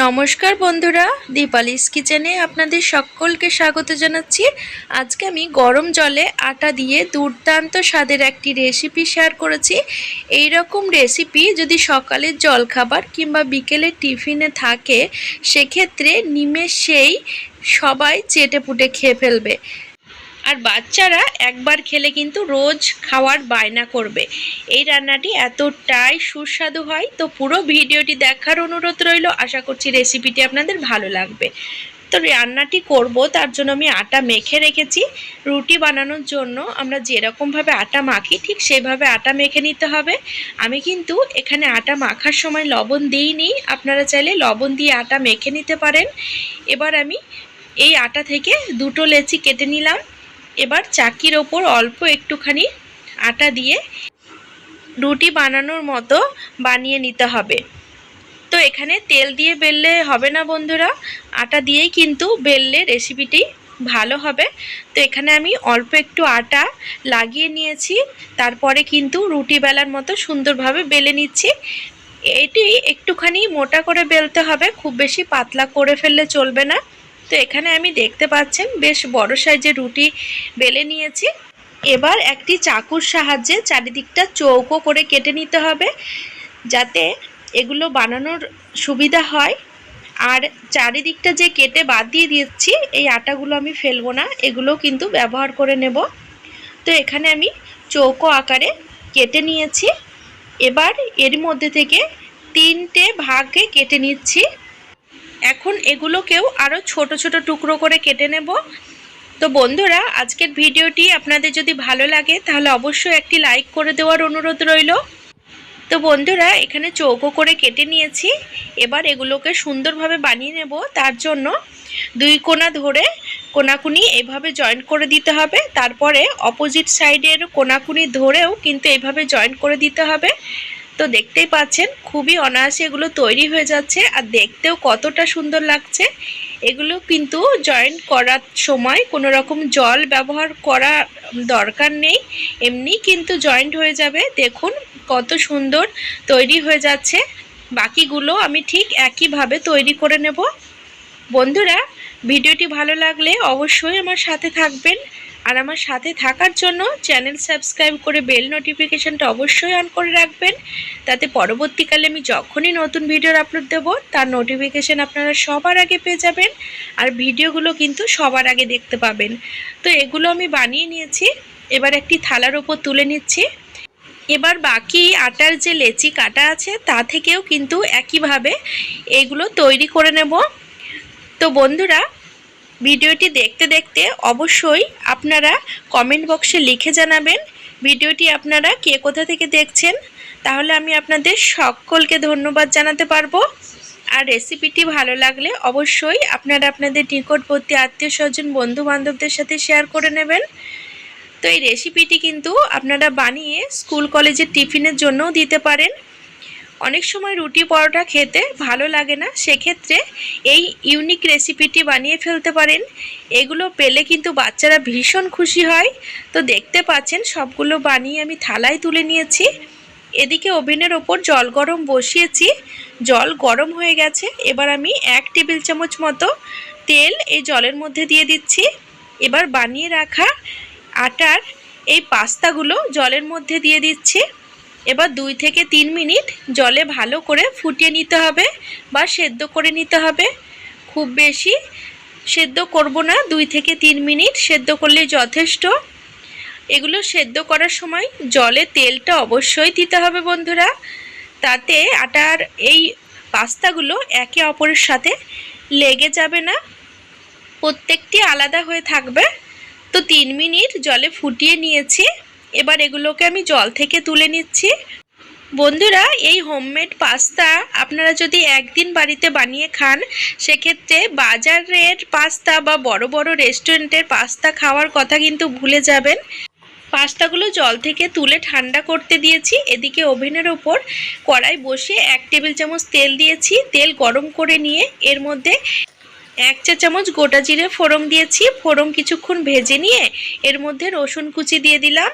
নমস্কার বন্ধুরা, দীপালিস কিচেনে আপনাদের সকলকে স্বাগত জানাচ্ছি। আজকে আমি গরম জলে আটা দিয়ে দুর্দান্ত স্বাদের একটি রেসিপি শেয়ার করেছি। এই রকম রেসিপি যদি সকালের জলখাবার কিংবা বিকেলের টিফিনে থাকে, সেক্ষেত্রে নিমেষেই সবাই চেটে পুটে খেয়ে ফেলবে। আর বাচ্চারা একবার খেলে কিন্তু রোজ খাওয়ার বায়না করবে। এই রান্নাটি এতটাই সুস্বাদু হয়, তো পুরো ভিডিওটি দেখার অনুরোধ রইল। আশা করছি রেসিপিটি আপনাদের ভালো লাগবে। তো রান্নাটি করব, তার জন্য আমি আটা মেখে রেখেছি। রুটি বানানোর জন্য আমরা যেরকমভাবে আটা মাখি, ঠিক সেভাবে আটা মেখে নিতে হবে। আমি কিন্তু এখানে আটা মাখার সময় লবণ দিইনি। আপনারা চাইলে লবণ দিয়ে আটা মেখে নিতে পারেন। এবার আমি এই আটা থেকে দুটো লেচি কেটে নিলাম। এবার চাকির ওপর অল্প একটুখানি আটা দিয়ে রুটি বানানোর মতো বানিয়ে নিতে হবে। তো এখানে তেল দিয়ে বেললে হবে না বন্ধুরা, আটা দিয়েই কিন্তু বেললে রেসিপিটি ভালো হবে। তো এখানে আমি অল্প একটু আটা লাগিয়ে নিয়েছি, তারপরে কিন্তু রুটি বেলার মতো সুন্দরভাবে বেলে নিচ্ছি। এটি একটুখানি মোটা করে বেলতে হবে, খুব বেশি পাতলা করে ফেললে চলবে না। তো এখানে আমি দেখতে পাচ্ছেন বেশ বড় সাইজের রুটি বেলে নিয়েছি। এবার একটি চাকুর সাহায্যে চারিদিকটা চৌকো করে কেটে নিতে হবে যাতে এগুলো বানানোর সুবিধা হয়। আর চারিদিকটা যে কেটে বাদ দিয়ে দিচ্ছি, এই আটাগুলো আমি ফেলব না, এগুলো কিন্তু ব্যবহার করে নেব। তো এখানে আমি চৌকো আকারে কেটে নিয়েছি। এবার এর মধ্যে থেকে তিনটে ভাগে কেটে নিচ্ছি। এখন এগুলোকেও আরও ছোট ছোট টুকরো করে কেটে নেব। তো বন্ধুরা, আজকের ভিডিওটি আপনাদের যদি ভালো লাগে, তাহলে অবশ্যই একটি লাইক করে দেওয়ার অনুরোধ রইল। তো বন্ধুরা, এখানে চৌকো করে কেটে নিয়েছি। এবার এগুলোকে সুন্দরভাবে বানিয়ে নেব। তার জন্য দুই কোনা ধরে কোনাকুনি এভাবে জয়েন্ট করে দিতে হবে। তারপরে অপোজিট সাইডের কোনাকুনি ধরেও কিন্তু এইভাবে জয়েন্ট করে দিতে হবে। তো দেখতেই পাচ্ছেন, খুবই অনায়াসে এগুলো তৈরি হয়ে যাচ্ছে আর দেখতেও কতটা সুন্দর লাগছে। এগুলো কিন্তু জয়েন্ট করার সময় কোনো রকম জল ব্যবহার করা দরকার নেই, এমনি কিন্তু জয়েন্ট হয়ে যাবে। দেখুন কত সুন্দর তৈরি হয়ে যাচ্ছে। বাকিগুলো আমি ঠিক একইভাবে তৈরি করে নেব। বন্ধুরা, ভিডিওটি ভালো লাগলে অবশ্যই আমার সাথে থাকবেন। আর আমার সাথে থাকার জন্য চ্যানেল সাবস্ক্রাইব করে বেল নোটিফিকেশানটা অবশ্যই অন করে রাখবেন। তাতে পরবর্তীকালে আমি যখনই নতুন ভিডিওর আপলোড দেব, তার নোটিফিকেশান আপনারা সবার আগে পেয়ে যাবেন আর ভিডিওগুলো কিন্তু সবার আগে দেখতে পাবেন। তো এগুলো আমি বানিয়ে নিয়েছি, এবার একটি থালার ওপর তুলে নিচ্ছি। এবার বাকি আটার যে লেচি কাটা আছে, তা থেকেও কিন্তু একইভাবে এগুলো তৈরি করে নেব। তো বন্ধুরা ভিডিওটি দেখতে দেখতে অবশ্যই আপনারা কমেন্ট বক্সে লিখে জানাবেন ভিডিওটি আপনারা কে কোথা থেকে দেখছেন, তাহলে আমি আপনাদের সকলকে ধন্যবাদ জানাতে পারব। আর রেসিপিটি ভালো লাগলে অবশ্যই আপনারা আপনাদের নিকটবর্তী আত্মীয় স্বজন বন্ধু বান্ধবদের সাথে শেয়ার করে নেবেন। তো এই রেসিপিটি কিন্তু আপনারা বানিয়ে স্কুল কলেজের টিফিনের জন্যও দিতে পারেন। অনেক সময় রুটি পরোটা খেতে ভালো লাগে না, সেক্ষেত্রে এই ইউনিক রেসিপিটি বানিয়ে ফেলতে পারেন। এগুলো পেলে কিন্তু বাচ্চারা ভীষণ খুশি হয়। তো দেখতে পাচ্ছেন, সবগুলো বানিয়ে আমি থালায় তুলে নিয়েছি। এদিকে ওভেনের ওপর জল গরম বসিয়েছি। জল গরম হয়ে গেছে। এবার আমি এক টেবিল চামচ মতো তেল এই জলের মধ্যে দিয়ে দিচ্ছি। এবার বানিয়ে রাখা আটার এই পাস্তাগুলো জলের মধ্যে দিয়ে দিচ্ছি। এবার দুই থেকে তিন মিনিট জলে ভালো করে ফুটিয়ে নিতে হবে বা সেদ্ধ করে নিতে হবে। খুব বেশি সেদ্ধ করব না, দুই থেকে তিন মিনিট সেদ্ধ করলেই যথেষ্ট। এগুলো সেদ্ধ করার সময় জলে তেলটা অবশ্যই দিতে হবে বন্ধুরা, তাতে আটার এই পাস্তাগুলো একে অপরের সাথে লেগে যাবে না। প্রত্যেকটি আলাদা হয়ে থাকবে। তো তিন মিনিট জলে ফুটিয়ে নিয়েছি। এবার এগুলোকে আমি জল থেকে তুলে নিচ্ছি। বন্ধুরা, এই হোমমেড পাস্তা আপনারা যদি একদিন বাড়িতে বানিয়ে খান, সেক্ষেত্রে বাজারের পাস্তা বা বড় বড় রেস্টুরেন্টের পাস্তা খাওয়ার কথা কিন্তু ভুলে যাবেন। পাস্তাগুলো জল থেকে তুলে ঠান্ডা করতে দিয়েছি। এদিকে ওভেনের ওপর কড়াই বসে এক টেবিল চামচ তেল দিয়েছি। তেল গরম করে নিয়ে এর মধ্যে এক চা চামচ গোটা জিরে ফোড়ন দিয়েছি। ফোড়ন কিছুক্ষণ ভেজে নিয়ে এর মধ্যে রসুন কুচি দিয়ে দিলাম।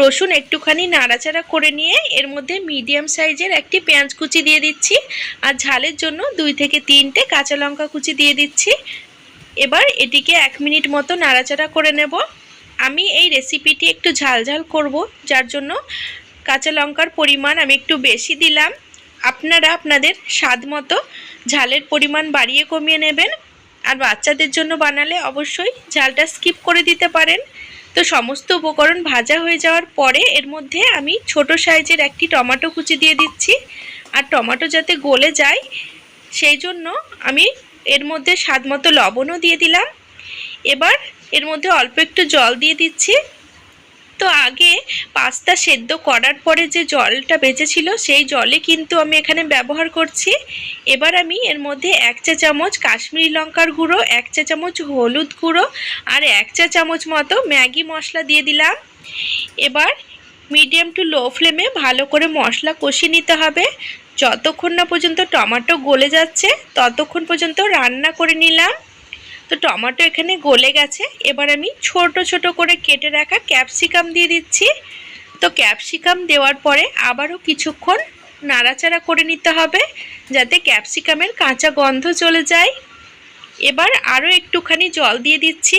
রসুন একটুখানি নাড়াচাড়া করে নিয়ে এর মধ্যে মিডিয়াম সাইজের একটি পেঁয়াজ কুচি দিয়ে দিচ্ছি আর ঝালের জন্য দুই থেকে তিনটে কাঁচা লঙ্কা কুচি দিয়ে দিচ্ছি। এবার এটিকে এক মিনিট মতো নাড়াচাড়া করে নেব। আমি এই রেসিপিটি একটু ঝাল ঝাল করব, যার জন্য কাঁচা লঙ্কার পরিমাণ আমি একটু বেশি দিলাম। আপনারা আপনাদের স্বাদ মতো ঝালের পরিমাণ বাড়িয়ে কমিয়ে নেবেন। আর বাচ্চাদের জন্য বানালে অবশ্যই ঝালটা স্কিপ করে দিতে পারেন। তো সমস্ত উপকরণ ভাজা হয়ে যাওয়ার পরে এর মধ্যে আমি ছোট সাইজের একটি টমেটো কুচি দিয়ে দিচ্ছি। আর টমেটো যাতে গলে যায়, সেই জন্য আমি এর মধ্যে স্বাদ মতো লবণও দিয়ে দিলাম। এবার এর মধ্যে অল্প একটু জল দিয়ে দিচ্ছি। তো আগে পাস্তা সেদ্ধ করার পরে যে জলটা বেঁচেছিল, সেই জলে কিন্তু আমি এখানে ব্যবহার করছি। এবার আমি এর মধ্যে এক চা চামচ কাশ্মীরি লঙ্কার গুঁড়ো, এক চা চামচ হলুদ গুঁড়ো আর এক চা চামচ মতো ম্যাগি মশলা দিয়ে দিলাম। এবার মিডিয়াম টু লো ফ্লেমে ভালো করে মশলা কষিয়ে নিতে হবে। যতক্ষণ না পর্যন্ত টমেটো গলে যাচ্ছে, ততক্ষণ পর্যন্ত রান্না করে নিলাম। তো টমেটো এখানে গলে গেছে। এবার আমি ছোট ছোট করে কেটে রাখা ক্যাপসিকাম দিয়ে দিচ্ছি। তো ক্যাপসিকাম দেওয়ার পরে আবারও কিছুক্ষণ নাড়াচাড়া করে নিতে হবে যাতে ক্যাপসিকামের কাঁচা গন্ধ চলে যায়। এবার আরও একটুখানি জল দিয়ে দিচ্ছি।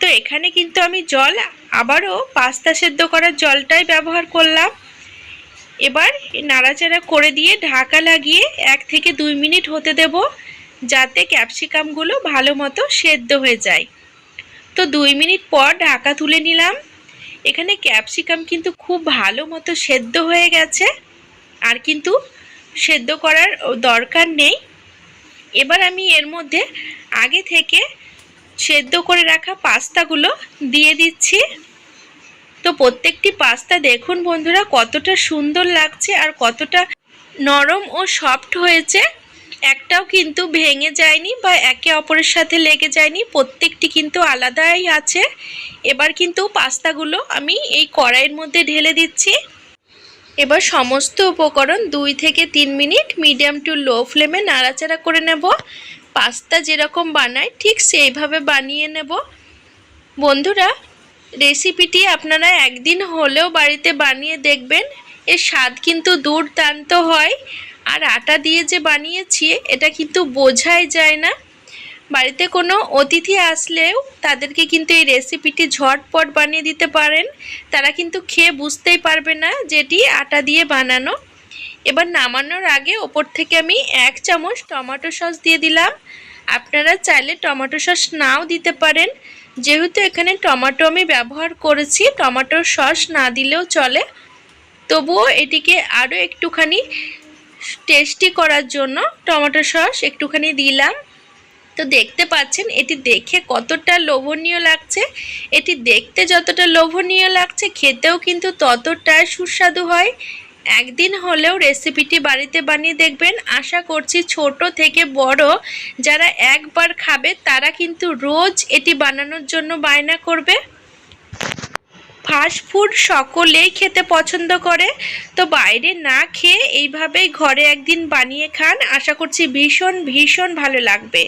তো এখানে কিন্তু আমি জল আবারও পাস্তা সেদ্ধ করার জলটাই ব্যবহার করলাম। এবার নাড়াচাড়া করে দিয়ে ঢাকা লাগিয়ে এক থেকে দুই মিনিট হতে দেবো। যাতে ক্যাপসিকামগুলো ভালো মতো সেদ্ধ হয়ে যায়। তো দুই মিনিট পর ঢাকা তুলে নিলাম। এখানে ক্যাপসিকাম কিন্তু খুব ভালো মতো সেদ্ধ হয়ে গেছে। আর কিন্তু সেদ্ধ করার দরকার নেই। এবার আমি এর মধ্যে আগে থেকে সেদ্ধ করে রাখা পাস্তাগুলো দিয়ে দিচ্ছি। তো প্রত্যেকটি পাস্তা দেখুন বন্ধুরা কতটা সুন্দর লাগছে আর কতটা নরম ও সফট হয়েছে। একটাও কিন্তু ভেঙে যায়নি বা একে অপরের সাথে লেগে যায়নি, প্রত্যেকটি কিন্তু আলাদাই আছে। এবার কিন্তু পাস্তাগুলো আমি এই কড়াইয়ের মধ্যে ঢেলে দিচ্ছি। এবার সমস্ত উপকরণ দুই থেকে তিন মিনিট মিডিয়াম টু লো ফ্লেমে নাড়াচাড়া করে নেব। পাস্তা যেরকম বানায়, ঠিক সেইভাবে বানিয়ে নেব। বন্ধুরা, রেসিপিটি আপনারা একদিন হলেও বাড়িতে বানিয়ে দেখবেন। এর স্বাদ কিন্তু দুর্দান্ত হয়। আর আটা দিয়ে যে বানিয়েছি, এটা কিন্তু বোঝাই যায় না। বাড়িতে কোনো অতিথি আসলেও তাদেরকে কিন্তু এই রেসিপিটি ঝটপট বানিয়ে দিতে পারেন। তারা কিন্তু খেয়ে বুঝতেই পারবে না যেটি আটা দিয়ে বানানো। এবার নামানোর আগে ওপর থেকে আমি এক চামচ টমেটো সস দিয়ে দিলাম। আপনারা চাইলে টমেটো সস নাও দিতে পারেন। যেহেতু এখানে টমেটো আমি ব্যবহার করেছি টমেটোর সস না দিলেও চলে। তবুও এটিকে আরও একটুখানি টেস্টি করার জন্য টমেটো সস একটুখানি দিলাম। তো দেখতে পাচ্ছেন, এটি দেখে কতটা লোভনীয় লাগছে। এটি দেখতে যতটা লোভনীয় লাগছে, খেতেও কিন্তু ততটাই সুস্বাদু হয়। একদিন হলেও রেসিপিটি বাড়িতে বানিয়ে দেখবেন। আশা করছি ছোট থেকে বড় যারা একবার খাবে, তারা কিন্তু রোজ এটি বানানোর জন্য বায়না করবে। ফাস্ট ফুড সকলেই খেতে পছন্দ করে। তো বাইরে না খেয়ে এইভাবেই ঘরে একদিন বানিয়ে খান, আশা করছি ভীষণ ভীষণ ভালো লাগবে।